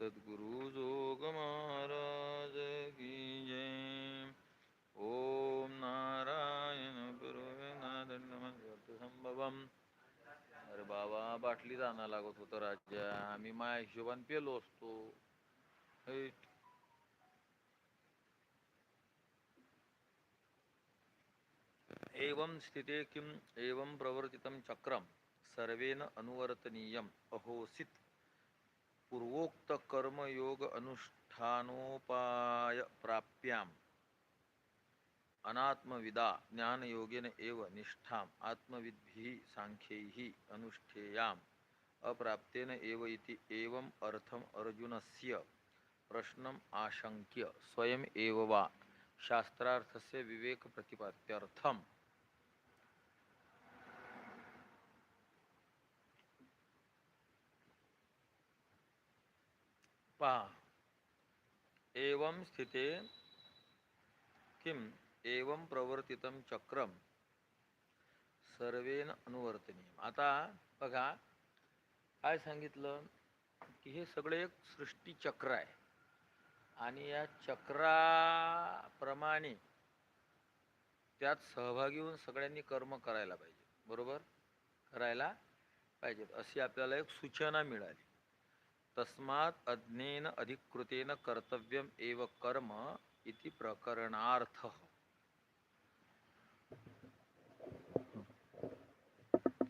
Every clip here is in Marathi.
सद्गुरु जोग महाराज की जय। ओम नारायण संभवम। अरे बाबा, बाटली जाणं लागत होतं राजा. आम्ही माझ्या हिशोबान पेलो असतो. एवं स्थिते किम, एवं प्रवर्तितं चक्रम सर्वेन अनुवर्तनीयम अहोसित पूर्वोक्त कर्मयोग अनुष्ठानोपाय प्राप्याम। अनात्मविदा ज्ञानयोगेन एव निष्ठाम, आत्मविद्भिः सांख्यैः अनुष्ठेयाम, अप्राप्तेन एव इति एवम् अर्थम अर्जुनस्य प्रश्नम आशंक्य स्वयं एव वा। शास्त्रार्थस्य विवेक प्रतिपाद्यर्थम पहा. एवं स्थिते किम एवं प्रवर्तितम चक्रम सर्वेन अनुवर्तनीय आता बघा काय सांगितलं? की हे सगळे एक सृष्टीचक्र आहे. आणि या चक्राप्रमाणे त्यात सहभागी होऊन सगळ्यांनी कर्म करायला पाहिजे बरोबर? करायला पाहिजेत. अशी आपल्याला एक सूचना मिळाली. तस्मात् अज्ञेन अधिकृतेन कर्तव्यम एव कर्म इति प्रकरणार्थ।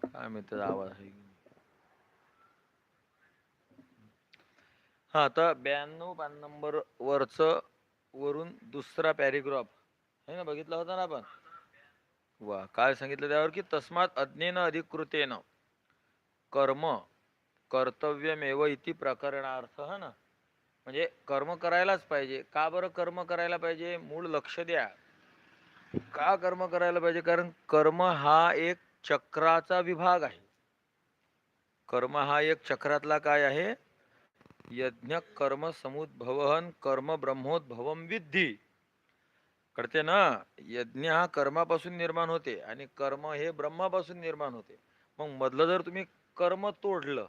काय मित्र आवाज आहे हा आता ब्याण्णव पान नंबर वरच वरून दुसरा पॅरेग्राफ. आहे ना बघितला होता ना आपण? वा काय सांगितलं त्यावर की तस्मात अज्ञेन अधिकृतेन कर्म कर्तव्यमेव इति प्रकरणार्थ हा ना? म्हणजे कर्म करायलाच पाहिजे. का बरं कर्म करायला पाहिजे? मूळ लक्ष द्या. का कर्म करायला पाहिजे? कारण कर्म हा एक चक्राचा विभाग आहे. कर्म हा एक चक्रातला काय आहे? यज्ञ कर्म समुद्भवन कर्म ब्रह्मोद्भवम विद्धी. कळते ना? यज्ञ हा कर्मापासून निर्माण होते आणि कर्म हे ब्रह्मापासून निर्माण होते. मग मधलं जर तुम्ही कर्म तोडलं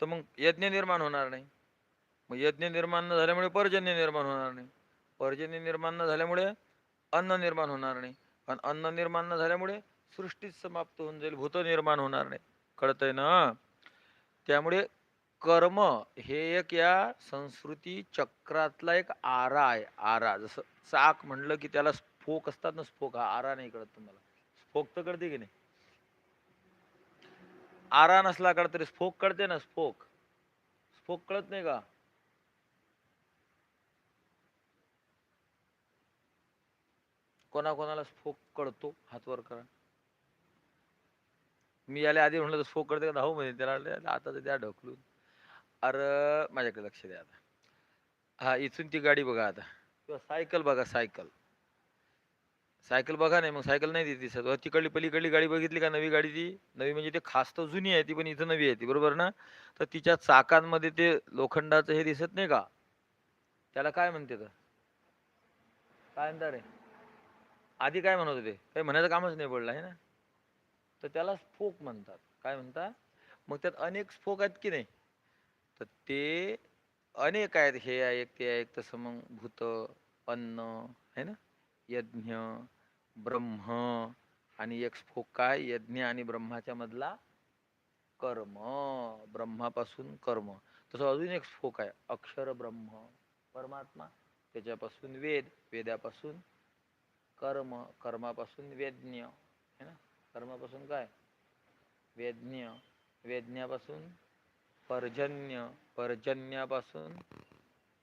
तर मग यज्ञ निर्माण होणार नाही. मग यज्ञ निर्माण न झाल्यामुळे पर्जन्य निर्माण होणार नाही. पर्जन्य निर्माण न झाल्यामुळे अन्न निर्माण होणार नाही. आणि अन्न निर्माण न झाल्यामुळे सृष्टीच समाप्त होऊन जाईल भूत निर्माण होणार नाही. कळतंय ना? त्यामुळे कर्म हे एक या संस्कृती चक्रातला एक आरा आहे. आरा. जसं चाक म्हणलं की त्याला स्फोक असतात ना स्फोक? हा आरा नाही कळत तुम्हाला. स्फोक तर कळते की नाही? आरा नसला कळत तरी स्फोक कळते ना स्फोक. स्फोक कळत नाही का? कोणाकोणाला स्फोक कळतो? हातवर करा. मी याला आधी म्हणलं तर स्फोक कळते का? हो म्हणजे त्याला आता तर द्या ढकलून. अरे माझ्याकडे लक्ष द्या आता. हा इथून ती गाडी बघा आता. किंवा सायकल बघा सायकल. सायकल बघा नाही मग सायकल नाही ती दिसत. तिकडली पलीकडली गाडी बघितली का नवी गाडी ती? नवी म्हणजे ते खास तर जुनी आहे ती पण इथं नवी आहे ती बरोबर ना? तर तिच्या चाकांमध्ये ते लोखंडाचं हे दिसत नाही का? त्याला काय म्हणते तर? काय म्हणता रे? आधी काय म्हणत होते? काही म्हणायचं कामच नाही पडलं आहे ना? तर त्याला स्फोक म्हणतात. काय म्हणतात मग त्यात अनेक स्फोक आहेत की नाही? तर ते अनेक आहेत. हे आहे एक ते आहे एक तसं मग भूत अन्न है ना? यज्ञ ब्रह्म आणि एक स्फोक काय यज्ञ आणि ब्रह्माच्या मधला कर्म. ब्रह्मापासून कर्म. तसं अजून एक स्फोक आहे अक्षर ब्रह्म. परमात्मा त्याच्यापासून वेद वेदापासून कर्म कर्मापासून वेज्ञ. है ना? कर्मापासून काय? वेज्ञ. वेज्ञापासून पर्जन्य. पर्जन्यापासून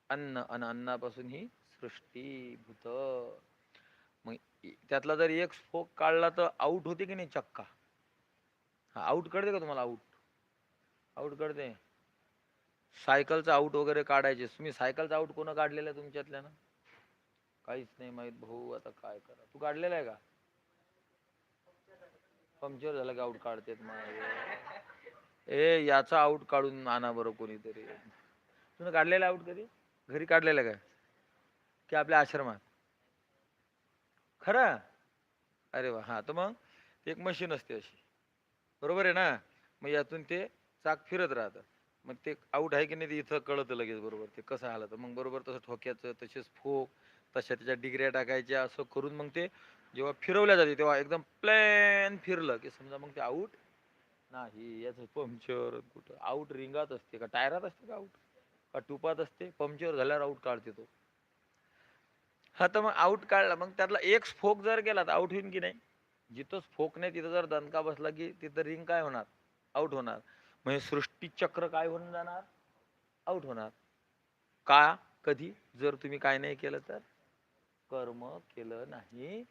अन्न आणि अन्नापासून ही सृष्टी भूत त्यातला जर एक स्फोक काढला तर आऊट होते की नाही चक्का? हा आऊट कळते का तुम्हाला आऊट आऊट कळते. सायकलचा आऊट वगैरे काढायचे. तुम्ही सायकलचा आऊट कोण काढलेला आहे तुमच्यातल्यानं? काहीच नाही माहीत भाऊ आता काय करा? तू काढलेला आहे का? पंक्चर झालं की आऊट काढतेत मग. ए याचा आऊट काढून आणा बरं कोणीतरी. तुम्ही काढलेला आऊट कधी? घरी काढलेला काय? की आपल्या आश्रमात? खरा? अरे वा. हा तर मग? एक मशीन असते अशी. बरोबर आहे ना? मग यातून ते चाक फिरत राहतं. मग ते आऊट आहे की नाही ते इथं कळतं लगेच बरोबर. ते कसं आलं तर. मग बरोबर तसं ठोक्याचं तसेच फोक तशा त्याच्या डिग्र्या टाकायच्या असं करून मग ते जेव्हा फिरवल्या जाते तेव्हा एकदम प्लॅन फिरलं की समजा मग ते आऊट नाही. याचं पंक्चर कुठं? आऊट रिंगात असते का? टायरात असते का आऊट का टुपात असते? पंक्चर झाल्यावर आऊट काढते तो. हा तर मग आऊट काढला. मग त्यातला एक स्फोक जर गेला तर आऊट होईल की नाही? जिथं स्फोक नाही तिथं जर दणका बसला की तिथं रिंग काय होणार? आऊट होणार. म्हणजे सृष्टी चक्र काय होऊन जाणार? आऊट होणार. का? कधी? जर तुम्ही काय नाही केलं तर? कर्म केलं नाही.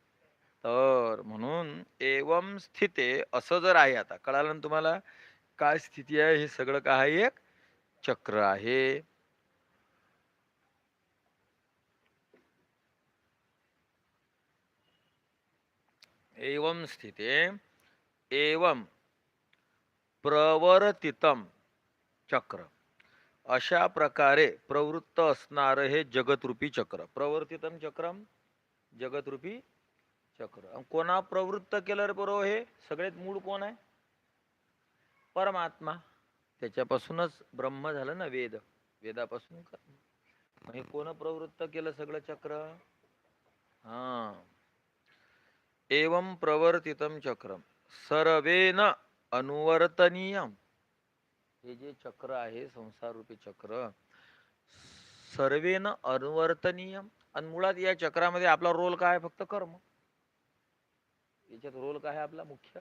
तर म्हणून एवम स्थिते असं जर आहे आता. कळालं ना तुम्हाला? काय स्थिती आहे? हे सगळं काय एक चक्र आहे. एवं स्थिते एवं प्रवर्तितम चक्र. अशा प्रकारे प्रवृत्त असणार हे जगतरूपी चक्र. प्रवर्तितम चक्रम जगतरूपी चक्र. कोणा प्रवृत्त केलं रे बरोबर हे? सगळ्यात मूळ कोण आहे? परमात्मा. त्याच्यापासूनच ब्रह्म झालं ना वेद. वेदापासून हे कोण प्रवृत्त केलं सगळं चक्र? हा. एवं प्रवर्तितम चक्रम सर्वेन अनुवर्तनीयम हे जे चक्र आहे संसार रूपी चक्र सर्वेन अनुवर्तनीयम आणि मुळात या चक्रामध्ये आपला रोल काय फक्त कर्म. याच्यात रोल काय आहे? आपला मुख्य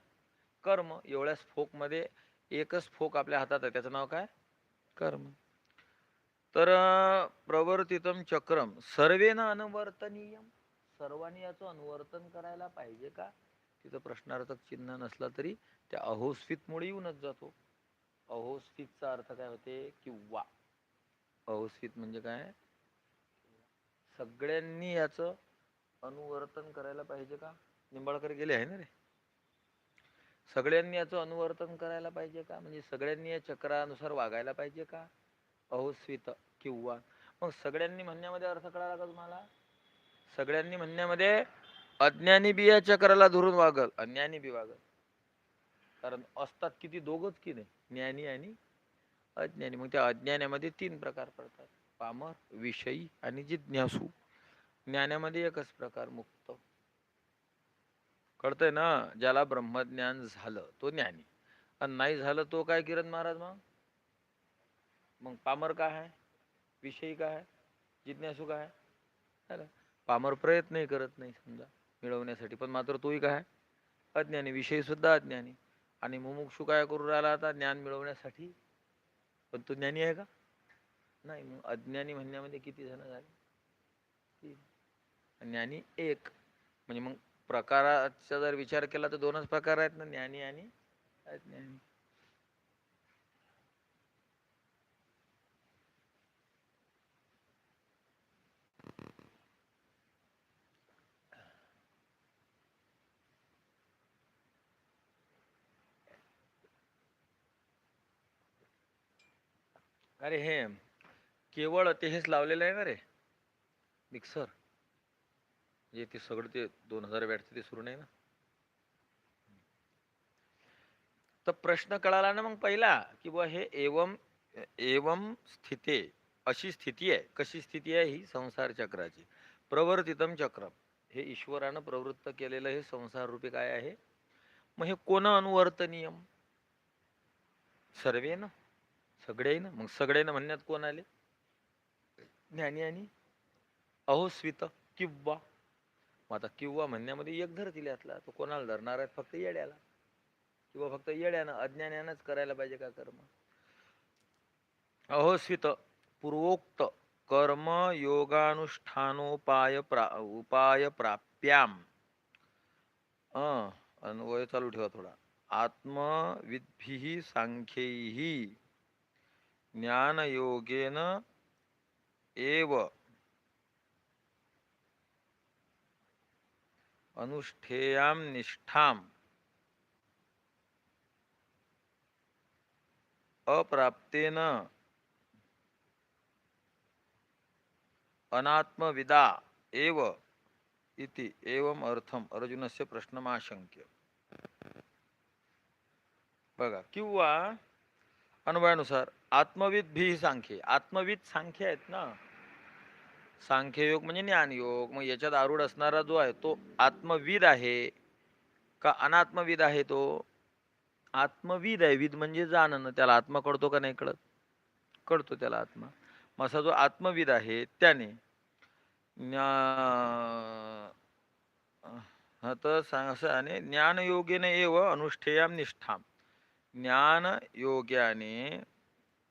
कर्म. एवढ्या स्फोकमध्ये एकच स्फोक आपल्या हातात आहे. त्याचं नाव काय? कर्म. तर प्रवर्तितम चक्रम सर्वेन अनुवर्तनीयम सर्वांनी याचं अनुवर्तन करायला पाहिजे का? तिथं प्रश्नार्थक चिन्ह नसला तरी त्या अहोस्फितमुळे येऊनच जातो. अहोस्फितचा अर्थ काय होते? किंवा. अहोस्फित म्हणजे काय? सगळ्यांनी याचं अनुवर्तन करायला पाहिजे का? निंबाळकर गेले आहे ना रे? सगळ्यांनी याचं अनुवर्तन करायला पाहिजे का? म्हणजे सगळ्यांनी या चक्रानुसार वागायला पाहिजे का? अहोस्वित किंवा. मग सगळ्यांनी म्हणण्यामध्ये अर्थ कळाला का तुम्हाला? सगळ्यांनी म्हणण्यामध्ये अज्ञानी बी या चक्राला धरून वागल अज्ञानी बी वागल. कारण असतात किती दोघच की नाही ज्ञानी आणि अज्ञानी. मग त्या अज्ञानामध्ये तीन प्रकार पडतात. पामर विषयी आणि जिज्ञासू. ज्ञानामध्ये एकच प्रकार मुक्त. कळतंय ना? ज्याला ब्रह्मज्ञान झालं तो ज्ञानी. आणि नाही झालं तो काय किरण महाराज मग? मग पामर काय आहे? विषयी काय आहे? जिज्ञासू काय आहे? पामर प्रयत्नही करत नाही समजा मिळवण्यासाठी पण मात्र तोही काय? आहे? अज्ञानी विषयी सुद्धा अज्ञानी. आणि मुमुक्षू काय करू राहिला आता? ज्ञान मिळवण्यासाठी. पण तो ज्ञानी आहे का? नाही मग अज्ञानी म्हणण्यामध्ये किती जण झाले? ज्ञानी एक. म्हणजे मग प्रकाराचा जर विचार केला तर दोनच प्रकार आहेत ना ज्ञानी आणि अज्ञानी. अरे हे केवळ ते हेच लावलेलं आहे ना रे? मिक्सर जे ते सगळं ते दोन हजार वॅटचं ते सुरू नाही ना? तर प्रश्न कळाला ना मग पहिला की बुवा हे एवम एवम स्थिते अशी स्थिती आहे कशी स्थिती आहे ही संसार चक्राची. प्रवर्तितम चक्र हे ईश्वरानं प्रवृत्त केलेलं हे संसार रूपी काय आहे? मग हे कोण अनुवर्तनीयम? सर्वे ना? सगळे ना? मग सगळे म्हणण्यात कोण आले? ज्ञानी आणि अहोस्वित किंवा. मग आता किंवा म्हणण्यामध्ये एक धरतील यातला. तो कोणाला धरणार आहे? फक्त येड्याला. किंवा फक्त येड्यानं अज्ञानानंच करायला पाहिजे का कर्म? अहोस्वित पूर्वोक्त कर्म योगानुष्ठानोपाय प्रा उपाय प्राप्याम. अं, अन्वय चालू ठेवा थोडा. आत्मविद्भिः सांख्यैः. ज्ञानयोगेन एव अनुष्ठेयां निष्ठाम अप्राप्तेन अनात्मविदा एव इति एवम अर्थम अर्जुनस्य प्रश्नमाशंक्य बघा किंवा अन्वयानुसार आत्मविद भी सांख्य. आत्मविद सांख्य आहेत ना. सांख्ययोग म्हणजे ज्ञानयोग. मग याच्यात आरूढ असणारा जो आहे तो आत्मविद आहे. का अनात्मविद आहे तो? आत्मविद आहे. विद म्हणजे जाणणं. त्याला आत्मा कळतो का नाही कळत? कळतो त्याला आत्मा. मग असा जो आत्मविद आहे त्याने हा तर सांग असं आणि ज्ञानयोगेने एव अनुष्ठेयाम निष्ठाम. ज्ञान योग्याने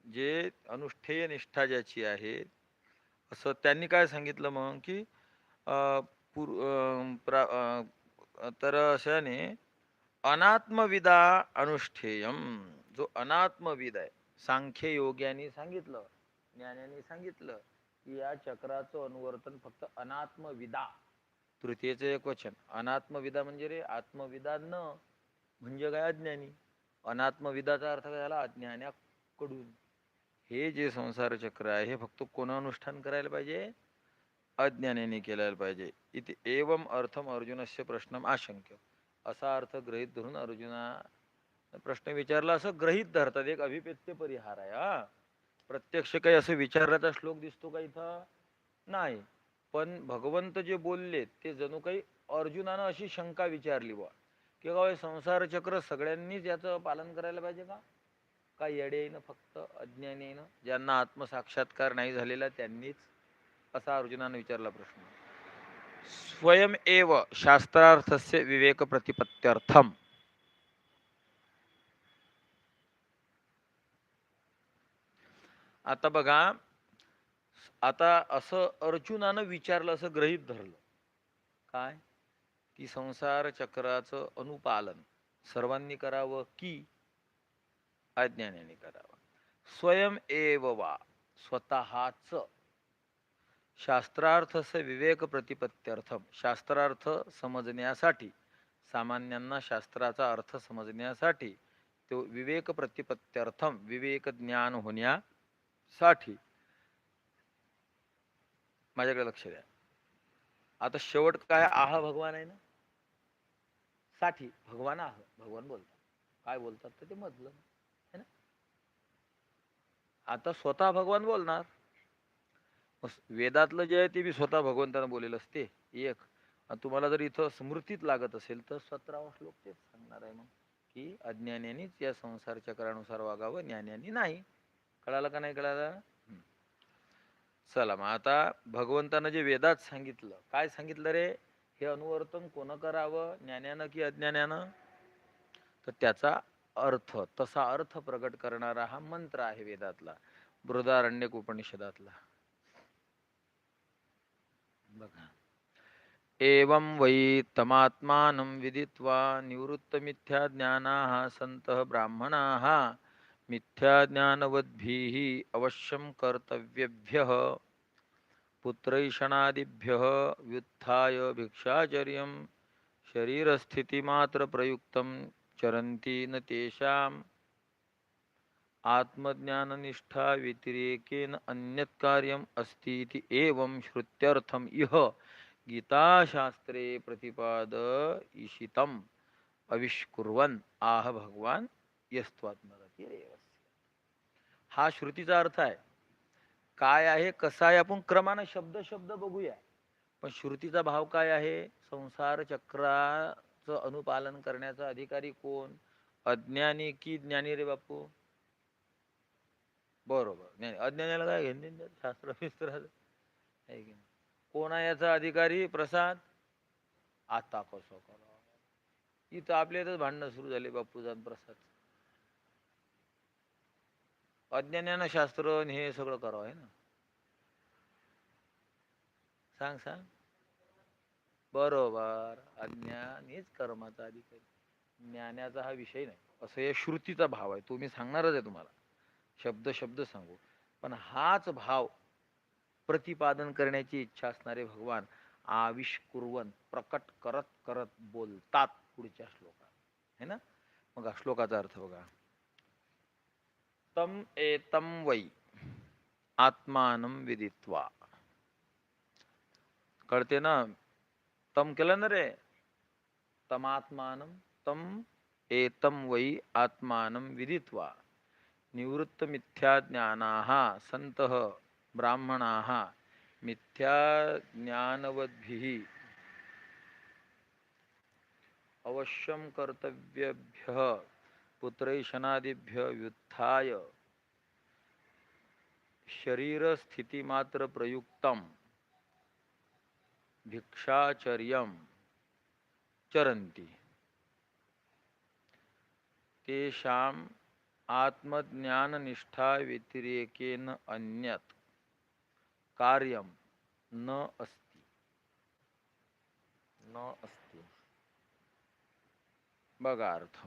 जे अनुष्ठेय निष्ठा ज्याची आहे असं त्यांनी काय सांगितलं मग की अं, पूर प्रा तर अशाने अनात्मविदा अनुष्ठेयम जो अनात्मविद आहे सांख्य योग्याने सांगितलं ज्ञानाने सांगितलं की या चक्राचं अनुवर्तन फक्त अनात्मविदा तृतीयचं एक वचन. अनात्मविदा म्हणजे रे आत्मविदा न म्हणजे काय अज्ञानी? अनात्मविदाचा अर्थ काय झाला? अज्ञानाकडून हे जे संसार चक्र आहे हे फक्त कोणानुष्ठान करायला पाहिजे? अज्ञानाने केलायला पाहिजे. इथे एवम अर्थम अर्जुनस्य प्रश्न आशंक्य. असा अर्थ ग्रहित धरून अर्जुना प्रश्न विचारला. असं ग्रहित धरतात. एक अभिपेत्य परिहार आहे हा. प्रत्यक्ष काही असं विचारल्याचा श्लोक दिसतो का इथं? नाही. पण भगवंत जे बोलले ते जणू काही अर्जुनानं अशी शंका विचारली बा की हे संसार चक्र सगळ्यांनीच याचं पालन करायला पाहिजे का? का येडेनं फक्त अज्ञानेनं ज्यांना आत्मसाक्षात्कार नाही झालेला त्यांनीच असा अर्जुनानं विचारला प्रश्न. स्वयं एव शास्त्रार्थस्य विवेक प्रतिपत्त्यर्थम. आता बघा आता असं अर्जुनानं विचारलं असं ग्रहित धरलं. काय? की संसार चक्राचं अनुपालन सर्वांनी करावं की अज्ञानाने करावा. स्वयं एव वा स्वतःच. शास्त्रार्थस विवेक प्रतिपत्त्यर्थम शास्त्रार्थ समजण्यासाठी सामान्यांना शास्त्राचा अर्थ समजण्यासाठी तो विवेक प्रतिपत्त्यर्थम विवेक ज्ञान होण्यासाठी. माझ्याकडे लक्ष द्या. आता शेवट काय आह भगवान आहे ना? साठी भगवान आह भगवान बोलतात. काय बोलतात तर ते मधलं. आता स्वतः भगवान बोलणार. वेदातलं जे आहे ते बी स्वतः भगवंतानं बोलेलं असते एक. आणि तुम्हाला जर इथं स्मृतीत लागत असेल तर सतरावा श्लोक तेच सांगणार आहे मग की अज्ञान्यानेच या संसार चक्रानुसार वागावं ज्ञान्याने नाही. कळालं का नाही कळालं? चला मग आता भगवंतानं जे वेदात सांगितलं काय सांगितलं रे? हे अनुवर्तन कोण करावं? ज्ञानानं की अज्ञानानं तर त्याचा अर्थ तसा अर्थ प्रगट करणारा हा मंत्र आहे वेदातला बृदारण्यक उपनिषदातला बघा. एवं वै तमात्मानं विदित्वा निवृत्तमिथ्याज्ञानाः सन्तः ब्राह्मणाः मिथ्याज्ञानवद्भिः अवश्यं कर्तव्यभ्यः पुत्रैषणादिभ्यः व्युत्थाय भिक्षाचर्यं शरीरस्थितिमात्रप्रयुक्तं चरन्ति न तेषाम् आत्मज्ञाननिष्ठा व्यतिरेकेन अन्यत् कार्यम् अस्ति इति एवं श्रुत्यर्थम्। इह गीताशास्त्रे प्रतिपादयिषितम् अविष्कुर्वन्। आह भगवान यस्त्वात्मरतिरेव हा श्रुतीचा अर्थ आहे। काय आहे कसा आहे आपण क्रमानं शब्द शब्द बघूया. पण श्रुतीचा भाव काय आहे? संसार चक्राचं अनुपालन करण्याचा अधिकारी कोण? अज्ञानी की ज्ञानी रे बापू? बरोबर. ज्ञानी. अज्ञानाला काय घेऊन शास्त्र बिस्त्र की कोण आहे याचा अधिकारी? प्रसाद? आता कसं करा इथं आपल्या इथंच भांडणं सुरू झाले बापूजा आणि प्रसाद अज्ञानानं शास्त्र हे सगळं करावं आहे ना? सांग सांग. बरोबर. अज्ञान हेच कर्माचा अधिकारी. ज्ञानाचा हा विषय नाही. असं या श्रुतीचा भाव आहे. तो मी सांगणारच आहे तुम्हाला. शब्द शब्द सांगू. पण हाच भाव प्रतिपादन करण्याची इच्छा असणारे भगवान आविष्कुर्वन प्रकट करत करत बोलतात पुढच्या श्लोकात. है ना? मग हा श्लोकाचा अर्थ बघा. तम एतम वै आत्मानं विदित्वा. कळते ना? तम केलं ना रे? तमात्मानं तम एतम वै आत्मानं विदित्वा। निवृत्त मिथ्या सन्तः ब्राह्मणाः। मिथ्या ज्ञानवद्भिः अवश्यं कर्तव्यभ्यः पुत्रैशनादिभ्य व्युत्थाय। शरीरस्थितिमात्रप्रयुक्तं भिक्षाचर्यं चरन्ति। तेषाम् आत्मज्ञाननिष्ठा व्यतिरेकेन अन्यत कार्यं न अस्ति। न अस्ति। बघा अर्थ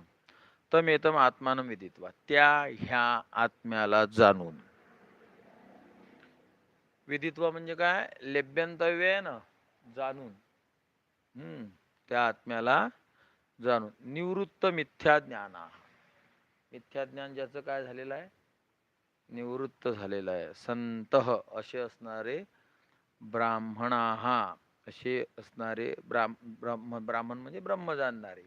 तमेतम आत्मानं विदित्वा त्या ह्या आत्म्याला जाणून। विदित्व म्हणजे काय? लेभ्यंतव्य आहे ना जाणून. हम्म त्या आत्म्याला जाणून. निवृत्त मिथ्या ज्ञाना मिथ्या ज्ञान ज्याचं काय झालेलं आहे? निवृत्त झालेलं आहे. संत असे असणारे ब्राह्मणाहा असे असणारे ब्राह्म ब्रह्म ब्राह्मण म्हणजे ब्रह्म जाणणारे.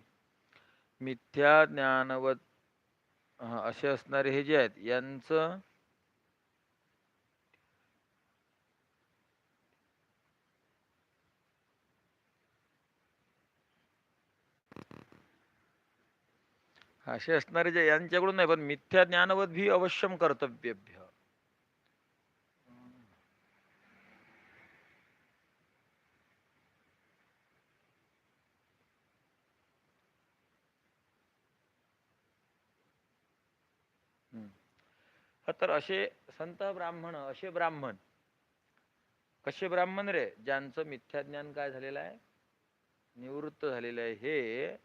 मिथ्या ज्ञानवत असे असणारे हे जे आहेत यांचं असे असणारे जे यांच्याकडून नाही पण मिथ्या ज्ञानवत भी अवश्यम कर्तव्यभ्य हम्म. तर असे संत ब्राह्मण असे ब्राह्मण कसे ब्राह्मण रे ज्यांचं मिथ्या ज्ञान काय झालेलं आहे निवृत्त झालेलं आहे हे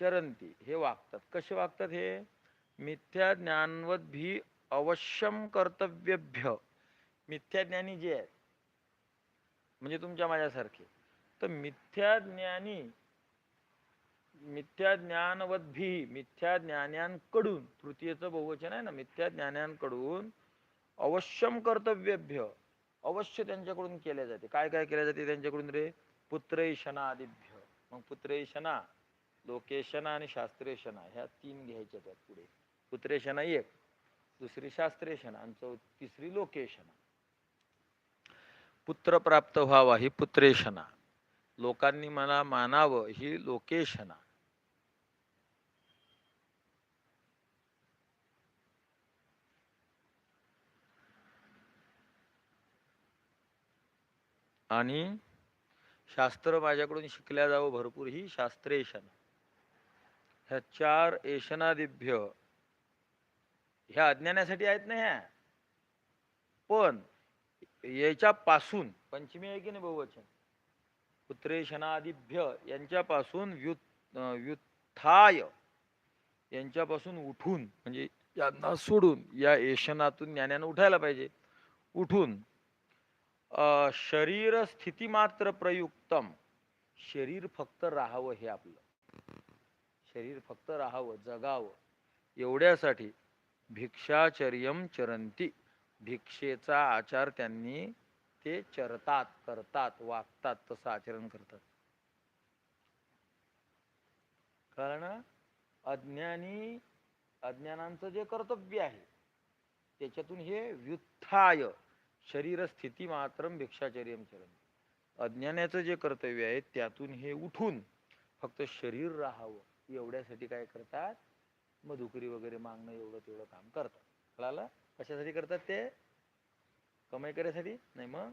चरंती हे वागतात. कसे वागतात हे? मिथ्या ज्ञानवत भी अवश्यम कर्तव्यभ्य. मिथ्या ज्ञानी जे आहेत म्हणजे तुमच्या माझ्यासारखे तर मिथ्या ज्ञानी मिथ्या ज्ञानवत भी मिथ्या ज्ञान्यांकडून तृतीयचं बहुवचन आहे ना मिथ्या ज्ञान्यांकडून अवश्यम कर्तव्यभ्य अवश्य त्यांच्याकडून केले जाते. काय काय केले जाते त्यांच्याकडून रे? पुत्रैशना आदिभ्य मग पुत्रैशना लोकेशना आणि शास्त्रेशना ह्या तीन घ्यायच्या त्यात पुढे. पुत्रेशना एक दुसरी शास्त्रेशना आणि चौ तिसरी लोकेशना. पुत्र प्राप्त व्हावा ही पुत्रेशना. लोकांनी मला मानावं ही लोकेशना. आणि शास्त्र माझ्याकडून शिकल्या जावं भरपूर ही शास्त्रेशना. ह्या चार एशनादिभ्य ह्या अज्ञानासाठी आहेत ना ह्या. पण याच्यापासून पंचमी आहे की नाही बहुवचन? पुत्रेशनादिभ्य यांच्यापासून व्युत व्युत्थाय यांच्यापासून उठून म्हणजे यांना सोडून या एशनातून ज्ञानानं उठायला पाहिजे. उठून शरीर स्थिती मात्र प्रयुक्तम. शरीर फक्त राहावं हे आपलं. शरीर फक्त राहावं जगावं. एवढ्यासाठी भिक्षाचर्यम चरंती भिक्षेचा आचार त्यांनी ते चरतात करतात वागतात तसं आचरण करतात. कारण अज्ञानी अज्ञानांचं जे कर्तव्य आहे त्याच्यातून हे व्युत्थाय. शरीर स्थिती मात्र भिक्षाचर्यम चरण अज्ञानाचं जे कर्तव्य आहे त्यातून हे उठून फक्त शरीर राहावं. एवढ्यासाठी काय करतात? मधुकरी वगैरे मागणं एवढं तेवढं काम करतात. कळालं? कशासाठी करतात ते? कमाई करायसाठी? नाही मग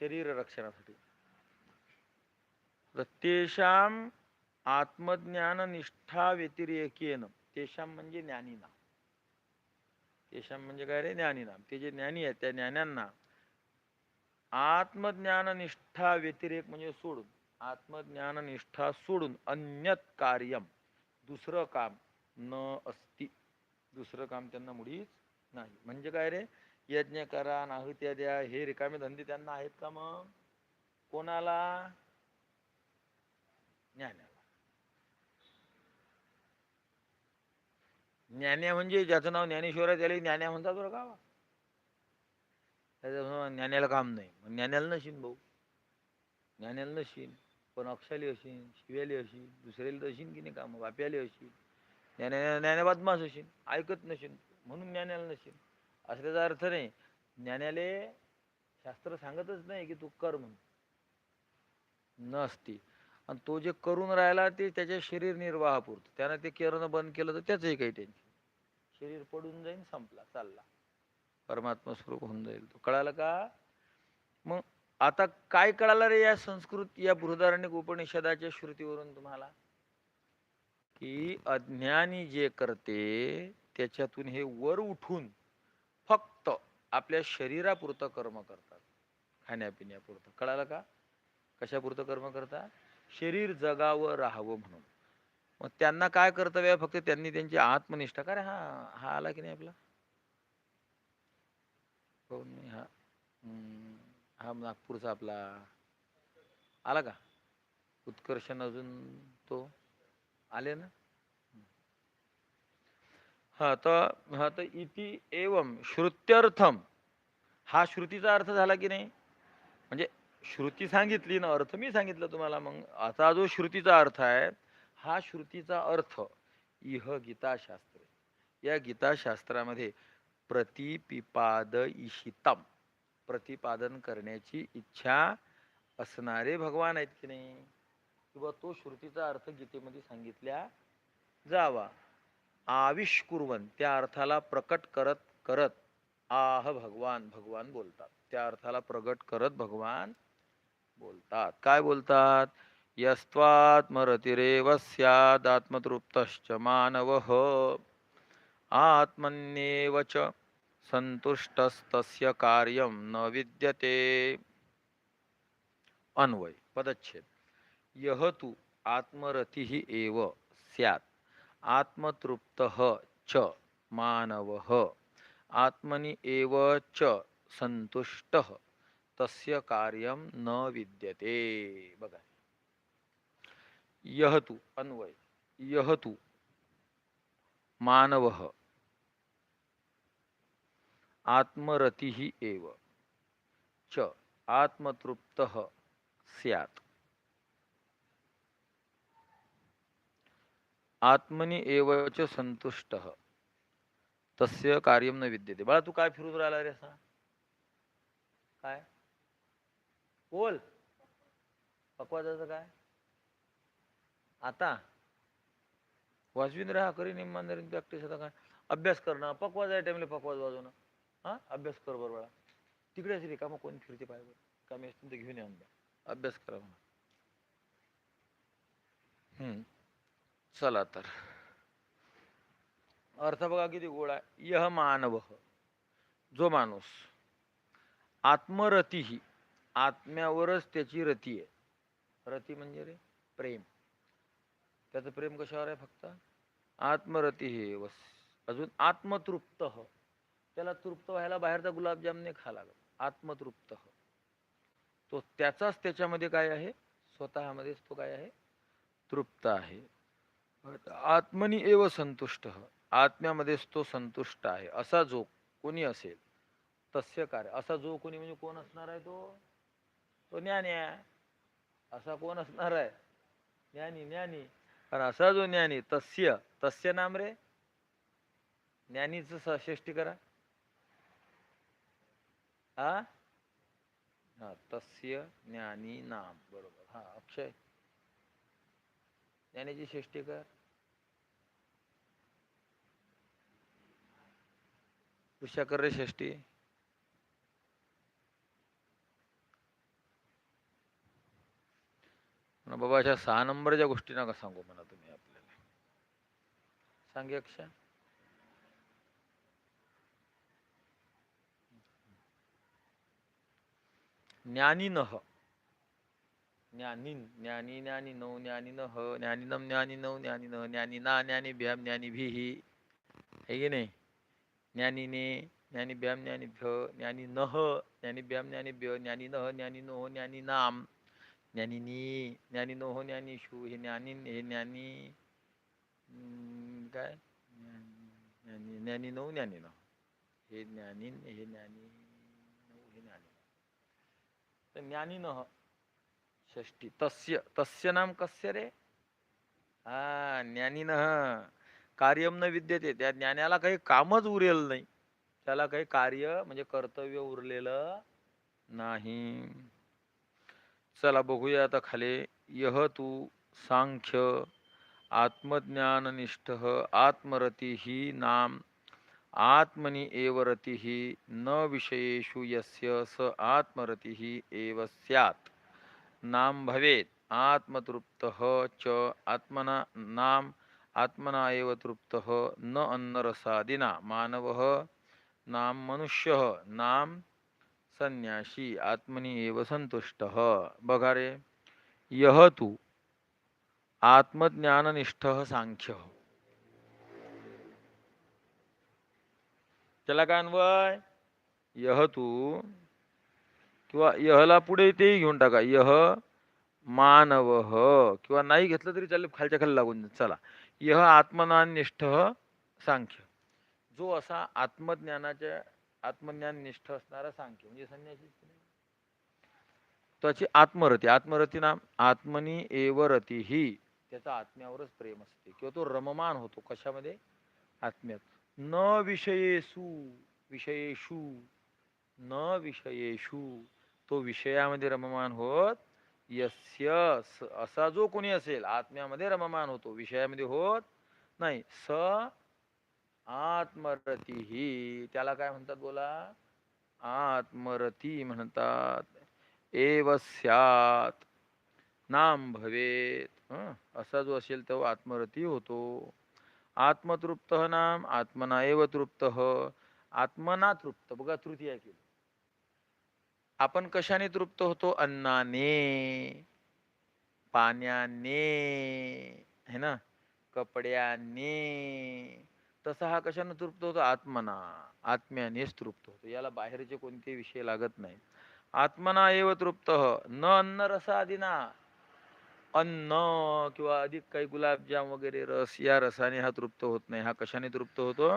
शरीर रक्षणासाठी. तर तेषाम आत्मज्ञान निष्ठा व्यतिरेकेन. तेषाम म्हणजे ज्ञानीना तेषाम म्हणजे काय रे? ज्ञानीना ते जे ज्ञानी आहेत त्या ज्ञान्यांना आत्मज्ञान निष्ठा व्यतिरेक म्हणजे सोडून. आत्मज्ञान निष्ठा सोडून अन्यत कार्यम दुसरं काम न असती. दुसरं काम त्यांना मुळीच नाही. म्हणजे काय रे? यज्ञ करा नाहुत्या द्या हे रिकामे धंदे त्यांना आहेत का मग? कोणाला? ज्ञानाला ज्ञान्या म्हणजे ज्याचं नाव ज्ञानेश्वर आहे त्याला ज्ञान्या म्हणतात बरं गावा त्याचं ज्ञान्याला काम नाही. मग ज्ञान्याला नशीन भाऊ. ज्ञान्याला नशीन. पण अक्षाली अशीन शिव्याली अशी दुसऱ्याला असेल की नाही काम बाप्याली अशी ज्ञाने ज्ञाने बदमाश असेल ऐकत नसेल म्हणून ज्ञानाला नसेल असं त्याचा अर्थ नाही. ज्ञानाले शास्त्र सांगतच नाही की तू कर म्हणून. नसती. आणि तो जे करून राहिला ते त्याच्या शरीर निर्वाहापुरतं त्यानं ते करणं बंद केलं तर त्याचंही काही टेन्शन शरीर पडून जाईन संपला चालला. परमात्मा स्वरूप होऊन जाईल. तो कळालं का? आता काय कळालं रे या संस्कृत या बृहदारण्यक उपनिषदाच्या श्रुतीवरून तुम्हाला? की अज्ञानी जे करते त्याच्यातून हे वर उठून फक्त आपल्या शरीरापुरतं कर्म करतात. खाण्यापिण्यापुरतं. कळालं का? कशापुरतं कर्म करतात? शरीर जगावं राहावं म्हणून. मग त्यांना काय कर्तव्य आहे? फक्त त्यांनी त्यांची आत्मनिष्ठा. का रे हा हा आला की नाही आपला? हो, हा हम्म, हा नागपूरचा आपला आला का? उत्कर्षण अजून तो आले ना? हा तर हा तर इति एवम श्रुत्यर्थम हा श्रुतीचा अर्थ झाला की नाही? म्हणजे श्रुती सांगितली ना अर्थ मी सांगितलं तुम्हाला मग. आता जो श्रुतीचा अर्थ आहे हा श्रुतीचा अर्थ इह गीताशास्त्र. या गीताशास्त्रामध्ये प्रतिपिपाद इशितम प्रतिपादन करण्याची इच्छा असणारे भगवान आहेत की नाही? किंवा तो श्रुतीचा अर्थ गीतेमध्ये सांगितल्या जावा. आविष्कुर्वन त्या अर्थाला प्रकट करत करत आह भगवान भगवान बोलतात. त्या अर्थाला प्रगट करत भगवान बोलतात. काय बोलतात? यस्त्वात्मरतिरेव स्यादात्मतृप्तश्च मानव आत्मन्येव च संतुष्टस्तस्य कार्यं न विद्यते अन्वय पदच्छेद यह तु आत्मरतिः एव स्यात् आत्मतृप्तः च मानवः आत्मनि एव च संतुष्टः तस्य कार्यं न विद्यते बघा यह तु अन्वय यह तु मानवः आत्मरतिः एव। च आत्मतृप्तः स्यात्। आत्मनि एव च संतुष्टः। तस्य कार्यं न विद्यते। बाळा तू काय फिरून राहिला रे असा? काय? बोल. पकवाजाचं काय? आता? वाजवीन राहा करी निम्मांदरीन प्रॅक्टिस आता काय? अभ्यास करणं पकवाज आहे टाइमला पकवाज वाजवणं. हा? अभ्यास कर बरोबर बाळा. तिकडे असे रिकामं कोण फिरते पाहिजे कामी असतील तर घेऊन येऊन द्या. अभ्यास करा म्हणा. हम्म. चला तर. अर्थ बघा किती आहे. यह मानव. जो माणूस आत्मरती ही आत्म्यावरच त्याची रती आहे. रती म्हणजे रे प्रेम. त्याचं प्रेम कशावर आहे फक्त? आत्मरती हे वस अजून आत्मतृप्त. त्याला तृप्त व्हायला बाहेरचा गुलाबजामने खा लागला. आत्मतृप्त हो. तो त्याचाच त्याच्यामध्ये काय आहे? स्वतःमध्येच तो काय आहे? तृप्त आहे. आत्मनी एव संतुष्ट हो. आत्म्यामध्येच तो संतुष्ट आहे. असा जो कोणी असेल तस्य कार्य. असा जो कोणी म्हणजे कोण असणार आहे तो? तो ज्ञानी आहे. असा कोण असणार आहे? ज्ञानी ज्ञानी. आणि असा जो ज्ञानी तस्य तस्य नाम रे? ज्ञानीच षष्टी करा. हा हा तस्य ज्ञानी नाम. बरोबर. हा अक्षय. ज्ञानीची षष्टी कर उषा कर रे षष्टी बाबा अशा सहा नंबरच्या गोष्टी नका सांगू म्हणा तुम्ही आपल्याला. सांगे अक्षा ज्ञानी नह ज्ञानीन ज्ञानी ज्ञानी नौ ज्ञानीन ह ज्ञानीनम ज्ञानी नव ज्ञानीन ज्ञानीना ज्ञानी ना ज्ञानी भ्याम ज्ञानी है की नाही? ज्ञानीने ज्ञानी भ्याम ज्ञानी भ्य ज्ञानी नह ज्ञानी भ्याम ज्ञानी भ्य ज्ञानी नह ज्ञानी नो ज्ञानी नाम ज्ञानीनी ज्ञानी नोह ज्ञानी शु हे ज्ञानी हे ज्ञानी काय? ज्ञानी ज्ञानी नऊ ज्ञानी नह हे ज्ञानीन हे ज्ञानी हे ज्ञानी. ज्ञानी नह षष्टी तस्य तस्य नाम कस्य रे? हा ज्ञानी नह कार्यम न विद्यते त्या ज्ञानाला काही कामच उरेल नाही. त्याला काही कार्य म्हणजे कर्तव्य उरलेलं नाही. चला बघूया आता खाली. यह तू सांख्य आत्मज्ञाननिष्ठ आत्मरती ही नाम आत्मनि एव रतिः न विषयेषु यस्य स आत्मरतिः एव स्यात्। नाम भवेत् आत्मतृप्तः च आत्मना नाम आत्मना एव तृप्तः न अन्नरसादिना मानवः नाम मनुष्यः नाम संन्यासी आत्मनि एव संतुष्ट बघा रे यह तू आत्मज्ञाननिष्ठ सांख्य। त्याला काय अन्वय यह तू. किंवा यहला पुढे तेही घेऊन टाका. यह मानव. किंवा नाही घेतलं तरी चालेल खालच्या खाली लागून चला. यह आत्मज्ञाननिष्ठ सांख्य. जो असा आत्मज्ञानाच्या आत्मज्ञान निष्ठ असणारा सांख्य. म्हणजे संन्यासी त्याची आत्मरती. आत्मरती नाम आत्मनी एव रती ही त्याचा आत्म्यावरच प्रेम असते. किंवा तो रममान होतो. कशामध्ये? आत्म्यात. न विषयेषु विषयेषु न विषयेषु. तो विषयामध्ये रममान होत यस्य असा जो कोणी असेल आत्म्यामध्ये रममान होतो. विषयामध्ये होत नाही. स आत्मरती ही त्याला काय म्हणतात बोला? आत्मरती म्हणतात. एव स्यात. नाम भवेत. असा जो असेल तो आत्मरती होतो. आत्मतृप्त नाम आत्मना एव तृप्त आत्मना तृप्त बघा तृतीय केली. आपण कशाने तृप्त होतो? अन्नाने. पाण्याने. है ना? कपड्याने. तसा हा कशाने तृप्त होतो? आत्मना. आत्म्यानेच तृप्त होतो. याला बाहेरचे कोणते विषय लागत नाही आत्मना एव तृप्त. न अन्न रसादिना अन्न किंवा अधिक काही गुलाबजाम वगैरे रस या रसाने हा तृप्त होत नाही. हा कशाने तृप्त होतो?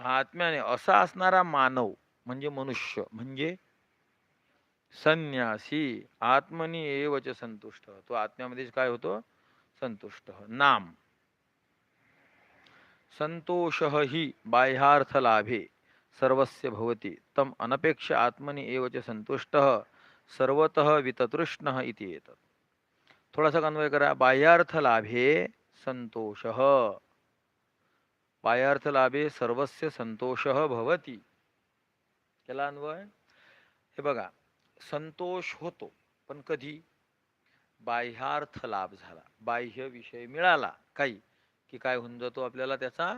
हा आत्म्याने. असा असणारा मानव म्हणजे मनुष्य म्हणजे संन्यासी आत्मनी एवच संतुष्ट. तो आत्म्यामध्येच काय होतो? संतुष्ट. नाम. संतोष ही बाह्यार्थ लाभे. सर्वस्य भवति. तम अनपेक्ष आत्मनि एवच संतुष्ट. सर्वतः विततृष्ण इति एतत्. थोडासा कन्वय करा. बाह्यार्थ लाभे संतोष. बाह्यार्थ लाभे सर्वस्य संतोष भवती. त्याला अन्वय? हे बघा संतोष होतो पण कधी? बाह्यार्थ लाभ झाला. बाह्य विषय मिळाला काही की काय होऊन जातो आपल्याला त्याचा?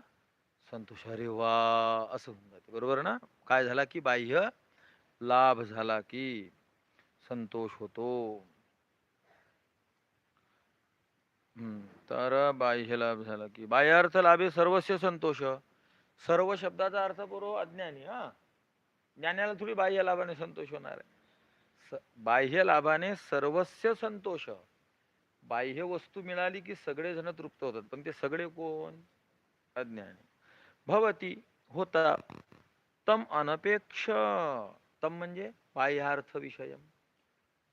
संतोष. अरे वा! असं होऊन जाते. बरोबर ना? काय झाला की बाह्य लाभ झाला की संतोष होतो. तर बाह्य लाभ झाला की बाह्य अर्थ लाभे सर्वस्य संतोष. सर्व शब्दाचा अर्थ बरोबर अज्ञानी हा. ज्ञानाला थोडी बाह्य लाभाने संतोष होणार आहे. स- बाह्य लाभाने सर्वस्य संतोष. बाह्य वस्तू मिळाली की सगळे जण तृप्त होतात पण ते सगळे कोण? अज्ञानी. भवती होता तम अनपेक्ष. तम म्हणजे बाह्यार्थ विषय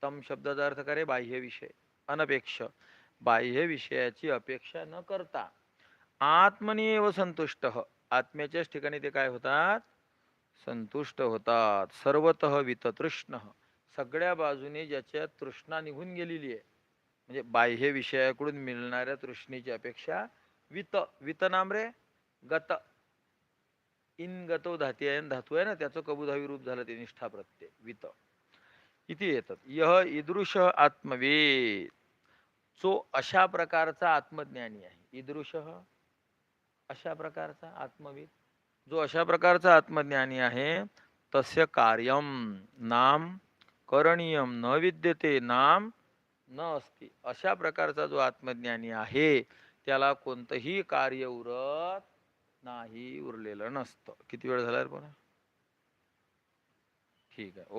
तम शब्दाचा अर्थ करे बाह्य विषय. अनपेक्ष. बाह्य विषयाची अपेक्षा न करता. आत्मनी व संतुष्ट. आत्म्याच्याच ठिकाणी ते काय होतात? संतुष्ट होतात. सर्वतः विततृष्ण. सगळ्या बाजूने ज्याच्या तृष्णा निघून गेलेली आहे. म्हणजे बाह्य विषयाकडून मिळणाऱ्या तृष्णेची अपेक्षा वित वित नाम रे गत. इन गतो धाती आहे धातू आहे ना त्याचं कबुधावी रूप झालं ते निष्ठा प्रत्यय वित. इथे येतात. यह ईदृश आत्मवेद. जो अशा प्रकारचा आत्मज्ञानी आहे. ईदृश अशा प्रकारचा आत्मविद. जो अशा प्रकारचा आत्मज्ञानी आहे तस्य कार्यम नाम करणीयम न विद्यते नाम न असते. अशा प्रकारचा जो आत्मज्ञानी आहे त्याला कोणतंही कार्य उरत नाही उरलेलं नसतं. किती वेळ झाला रे पुन्हा? ठीक आहे.